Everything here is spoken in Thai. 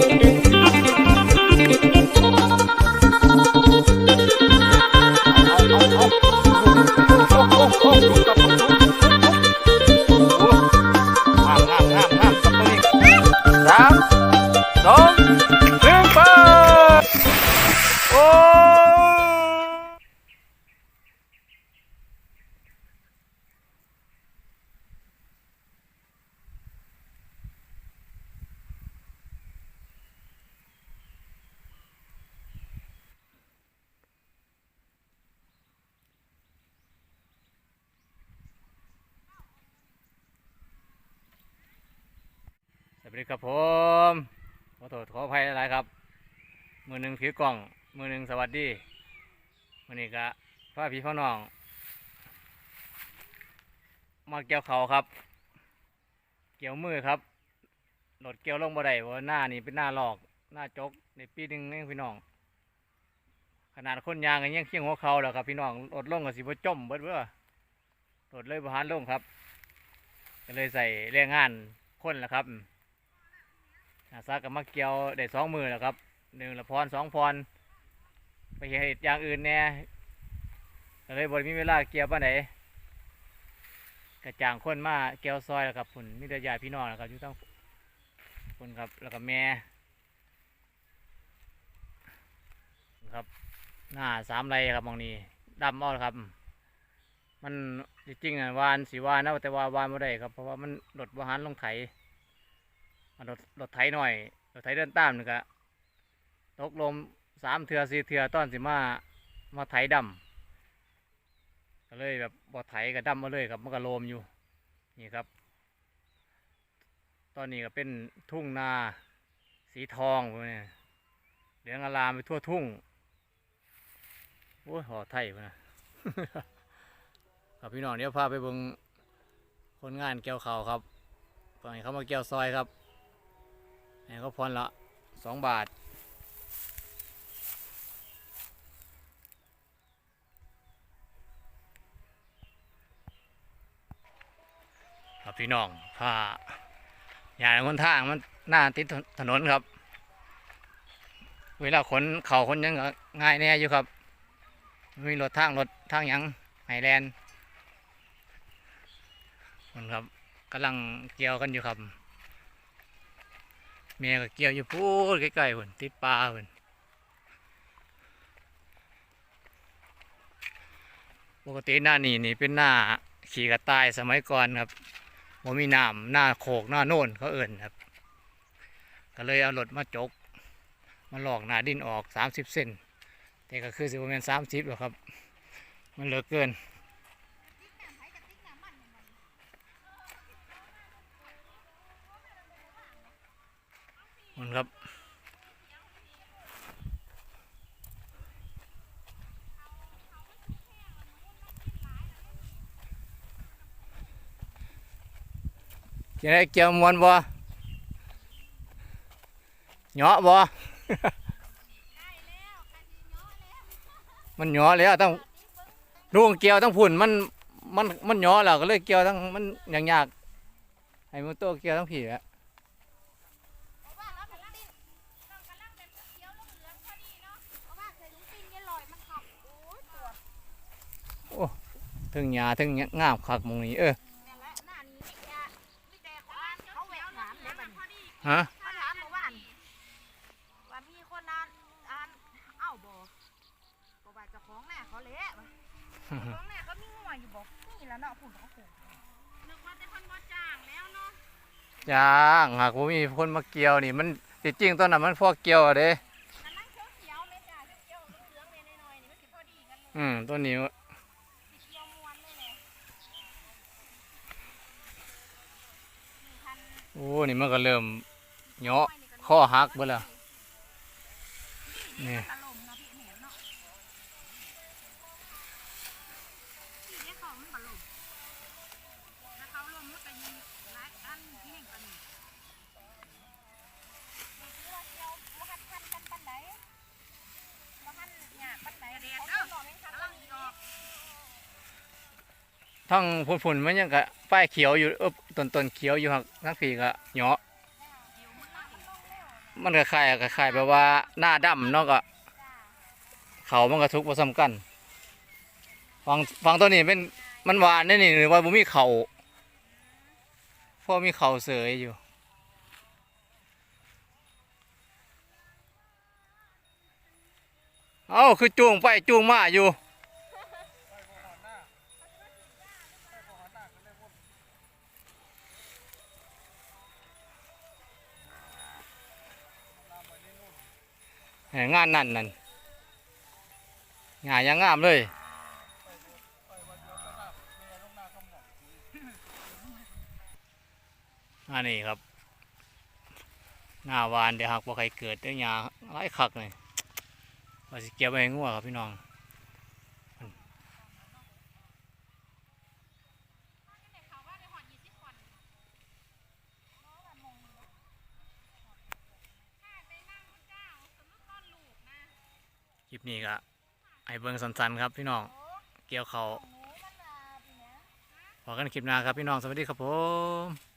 ส วัสดีครับผมขอโทษขออภัยหลายครับ มือหนึ่งถือกล่อง มือหนึ่งสวัสดีมือนี้ก็พ่อพี่พ่อน้อง มาเกี่ยวเขาครับ เกี่ยวมือครับรถเกี่ยวลงบ่ได้เพราะว่าหน้านี่เป็นหน้าหลอก หน้าจกในปีหนึ่งเองพี่น้อง ขนาดคนยางกันยังเคียงหัวเขาแล้วครับ พี่น้องรถลงกับสิบจมเบิดเบ้อรถเลยบ่หันลงครับก็เลยใส่แรงงานคนแหละครับ อาซากับมาเกียวได้สองมือแล้วครับหนึ่งละพรสองพรไปเห็นอย่างอื่นแน่เลยบริมีเวลาเกียวปาไหนกระจ่างคนมาเกียวซอยแล้วครับผุนมิตรญาติพี่น้องแล้วครับอยู่ทั้งคนครับแล้วก็แม่ครับหน้าสามไรครับมองนี้ดำเอาครับ มันจริงๆอะวานสีวานนะแต่ว่าวานไม่ได้ครับเพราะว่ามันหลดบหันลงไถ มันหลดหลดไถหน่อยหลดไถเดินตามนี่ก็ตกลมสามเถื่อสี่เถื่อต้อนสิมามาไถดำก็เลยแบบบ่ไถกับดำมาเลยครับมันก็โลมอยู่นี่ครับ ตอนนี้ก็เป็นทุ่งนาสีทองพวกนี้เหลืองอลามไปทั่วทุ่งโอ้ยห่อไทยพวกนะครับพี่น้องเดี๋ยวพาไปเบิ่งคนงานเกี่ยวเขาวครับตอนนี้เขามาเกี่ยวซอยครับ นี่เขาพรละสองบาท ครับพี่น้องพาอย่าคนทางมันหน้าติดถนนครับ เวลาขนเข่าขนยังง่ายแน่อยู่ครับ มีรถทางรถทางยังไฮแลนด์คนครับกำลังเกี่ยวกันอยู่ครับ เมียก็เกี่ยวอยู่พูดใกล้ๆคนติดปลาคนปกติหน้านี่นี่เป็นหน้าขี่กระต่ายสมัยก่อนครับผมมีน้ำหน้าโขกหน้าโน่นเขาเอิ่นครับ ก็เลยเอารถมาจก มาหลอกหน้าดินออกสามสิบเซนแต่ก็คือสิบประมาณสามสิบหรอกครับ มันเหลือเกิน ครับ จะได้เกี่ยวมวนบ่เหาะบ่มันเหาะแล้วต้องลุงเกี่ยวต้องผุ่นมันมันมันเหาะแล้วก็เลยเกี่ยวทั้งมันอย่างยากให้มันโตเกี่ยวทั้งผีแหละ ถึงหญ้าถึงงามคักมองนี้เออฮะว่าว่ามีคนนานอ่านเอ้าบ่บ่ว่าจ้าของแน่เขาเละของแน่เขามีงัวอยู่บ่นี่ละเนาะพุ่นเขาผูกนึกว่าแต่เพิ่นบ่จ้างแล้วเนาะจ้างหากว่ามีคนมาเกี่ยวนี่มันจริงๆตอนนั้นมันพอเกี่ยวอะเด้นั่นนั่งเขียวๆแม่จ้าเขียวเหลืองเนี่ยน้อยนี่มันสิพอดีกันเลยอืมตัวนี้ สิเขียวม่วนเลยแหละนี่พัน โโอ้นี่มันก็เริ่มเหาะข้อหักเบ่ละนี่ทั้งผุ่นๆมันยังกะ นี่นี่คือว่าเขียวอกแม่นทันกันนี่ทั้งฝุ่นๆมันยังกะป้ายเขียวอยู่เออต้นต้นเขียวอยู่หักทั้งผีก็เหยาะมันก็คล้ายๆคล้ายๆแบบว่าหน้าดำเนาะก็เขามันก็ทุกผสมกันฟังฟังตัวนี้เป็นมันหวานนี่นี่หรือว่าบ่มีเขาพราะมีเขาเสยอยู่เอ้าคือจูงไปจูงมาอยู่ งานนั่นนั่นงานยังงามเลยอันนี้ครับ หน้าวานเดี๋ยวหากว่าใครเกิดได้ยาไร้ขักเลยว่าสิเก็บไว้ให้งัวครับพี่น้อง เขาว่าได้หอดยี่สิบคนเพราะว่ามงถ้าไปนั่งพระเจ้าสมมติตอนลูกนะ คลิ ปนี้ก็ไอเบิงสันๆครับพี่น้อง เกี่ยวเขาวหนูมันมาปีเนี้ยพอกันคลิปหน้าครับพี่น้อง สวัสดีครับผม